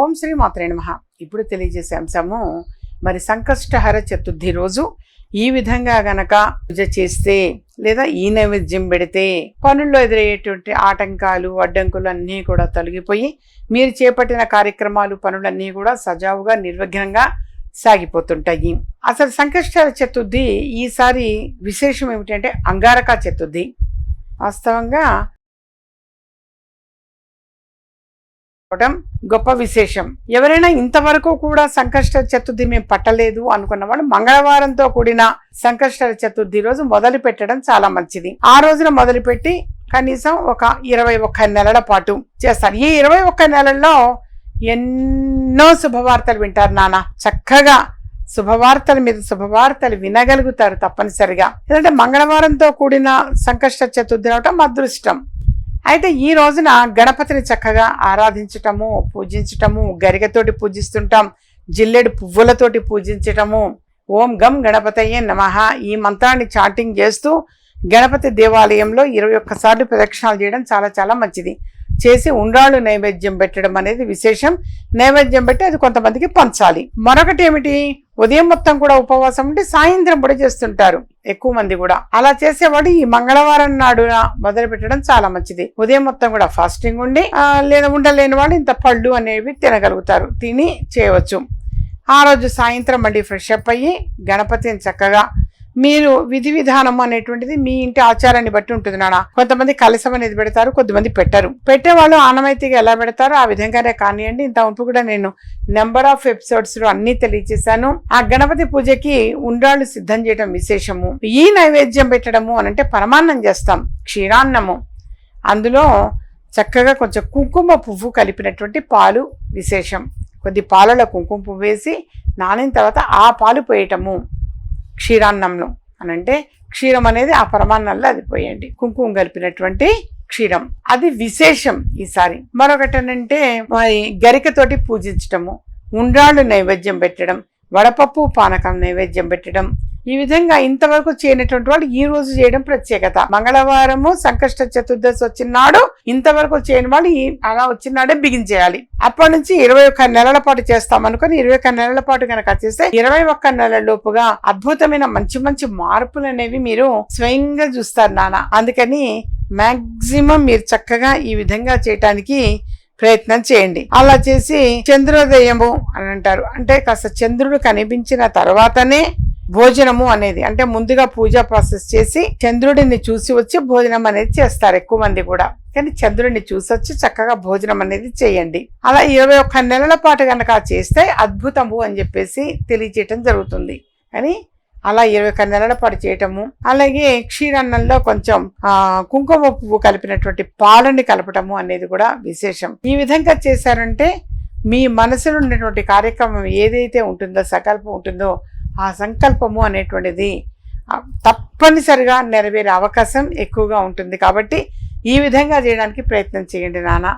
ఓం శ్రీ మాత్రే నమ. ఇప్పుడు తెలియజేసే అంశము మరి సంకష్టహర చతుర్థి రోజు ఈ విధంగా గనక పూజ చేస్తే లేదా ఈ నైవేద్యం పెడితే పనుల్లో ఎదురయ్యేటువంటి ఆటంకాలు అడ్డంకులు అన్నీ కూడా తొలగిపోయి మీరు చేపట్టిన కార్యక్రమాలు పనులన్నీ కూడా సజావుగా నిర్విఘ్నంగా సాగిపోతుంటాయి. అసలు సంకష్టహర చతుర్థి ఈసారి విశేషం ఏమిటంటే అంగారక చతుర్థి. వాస్తవంగా చేసుకోవడం గొప్ప విశేషం. ఎవరైనా ఇంతవరకు కూడా సంకష్ట చతుర్థి మేము పట్టలేదు అనుకున్న వాళ్ళు మంగళవారంతో కూడిన సంకష్ట చతుర్థి రోజు మొదలు పెట్టడం చాలా మంచిది. ఆ రోజున మొదలుపెట్టి కనీసం ఒక ఇరవై ఒక్క నెలల పాటు చేస్తారు. ఈ ఇరవై ఒక్క నెలల్లో ఎన్నో శుభవార్తలు వింటారు నాన్న. చక్కగా శుభవార్తల మీద శుభవార్తలు వినగలుగుతారు తప్పనిసరిగా. ఎందుకంటే మంగళవారంతో కూడిన సంకష్ట చతుర్థి అవటం అదృష్టం. అయితే ఈ రోజున గణపతిని చక్కగా ఆరాధించటము పూజించటము గరిగతోటి పూజిస్తుంటాం జిల్లెడు పువ్వులతోటి పూజించటము. ఓం గం గణపతయ్యే నమః. ఈ మంత్రాన్ని చాటింగ్ చేస్తూ గణపతి దేవాలయంలో ఇరవై ఒక్కసార్లు ప్రదక్షిణాలు చేయడం చాలా చాలా మంచిది. చేసి ఉండ్రాళ్ళు నైవేద్యం పెట్టడం అనేది విశేషం. నైవేద్యం పెట్టి అది కొంతమందికి పంచాలి. మరొకటి ఏమిటి? ఉదయం మొత్తం కూడా ఉపవాసం ఉండి సాయంత్రం కూడా చేస్తుంటారు. ఎక్కువ మంది కూడా. అలా చేసేవాడు ఈ మంగళవారం నాడు మొదలు పెట్టడం చాలా మంచిది. ఉదయం మొత్తం కూడా ఫాస్టింగ్ ఉండి లేదా ఉండలేని వాళ్ళు ఇంత పళ్ళు అనేవి తినగలుగుతారు. తిని చేయవచ్చు. ఆ రోజు సాయంత్రం మళ్ళీ ఫ్రెష్ అప్ అయ్యి గణపతిని చక్కగా మీరు విధి విధానం అనేటువంటిది మీ ఇంటి ఆచారాన్ని బట్టి ఉంటుంది నాన్న. కొంతమంది కలసం అనేది పెడతారు కొద్దిమంది పెట్టరు. పెట్టేవాళ్ళు ఆనమైతీగా ఎలా పెడతారో ఆ విధంగానే కానివ్వండి. ఇంత ఉంపు కూడా నేను నెంబర్ ఆఫ్ ఎపిసోడ్స్లో అన్ని తెలియజేశాను. ఆ గణపతి పూజకి ఉండ్రాళ్ళు సిద్ధం చేయడం విశేషము. ఈ నైవేద్యం పెట్టడము అనంటే పరమాన్నం చేస్తాం క్షీరాన్నము. అందులో చక్కగా కొంచెం కుంకుమ పువ్వు కలిపినటువంటి పాలు విశేషం. కొద్ది పాలలో కుంకుమ పువ్వు వేసి నానిన తర్వాత ఆ పాలు పోయటము. క్షీరాన్నంలో అని అంటే క్షీరం అనేది ఆ పరమాన్నంలో అది పోయండి కుంకుమ కలిపినటువంటి క్షీరం. అది విశేషం ఈసారి. మరొకటి ఏంటంటే మరి గరికతోటి పూజించటము ఉండ్రాళ్ళు నైవేద్యం పెట్టడం వడపప్పు పానకం నైవేద్యం పెట్టడం ఈ విధంగా ఇంతవరకు చేయనటువంటి వాళ్ళు ఈ రోజు చేయడం ప్రత్యేకత. మంగళవారము సంకష్ట చతుర్దశి వచ్చినాడు ఇంతవరకు చేయని వాళ్ళు అలా వచ్చినాడే బిగించేయాలి అప్పటి నుంచి ఇరవై ఒక్క నెలల పాటు చేస్తాం అనుకుని ఇరవై ఒక్క నెలల పాటు కనుక చేస్తే ఇరవై ఒక్క నెలల లోపుగా అద్భుతమైన మంచి మంచి మార్పులు అనేవి మీరు స్వయంగా చూస్తారు నాన్న. అందుకని మాక్సిమం మీరు చక్కగా ఈ విధంగా చేయటానికి ప్రయత్నం చేయండి. అలా చేసి చంద్రోదయము అని అంటారు. అంటే కాస్త చంద్రుడు కనిపించిన తర్వాతనే భోజనము అనేది అంటే ముందుగా పూజా ప్రాసెస్ చేసి చంద్రుడిని చూసి వచ్చి భోజనం అనేది చేస్తారు ఎక్కువ మంది కూడా. కానీ చంద్రుడిని చూసి వచ్చి చక్కగా భోజనం అనేది చేయండి. అలా ఇరవై ఒక్క నెలల పాటు కనుక చేస్తే అద్భుతము అని చెప్పేసి తెలియచేయటం జరుగుతుంది. కానీ అలా ఇరవై ఒక్క నెలల పాటు చేయటము అలాగే క్షీరాన్నంలో కొంచెం కుంకుమ పువ్వు కలిపినటువంటి పాలని కలపటము అనేది కూడా విశేషం. ఈ విధంగా చేశారంటే మీ మనసులో ఉన్నటువంటి కార్యక్రమం ఏదైతే ఉంటుందో సకల్పం ఉంటుందో ఆ సంకల్పము అనేటువంటిది తప్పనిసరిగా నెరవేరే అవకాశం ఎక్కువగా ఉంటుంది కాబట్టి ఈ విధంగా చేయడానికి ప్రయత్నం చేయండి నాన్న.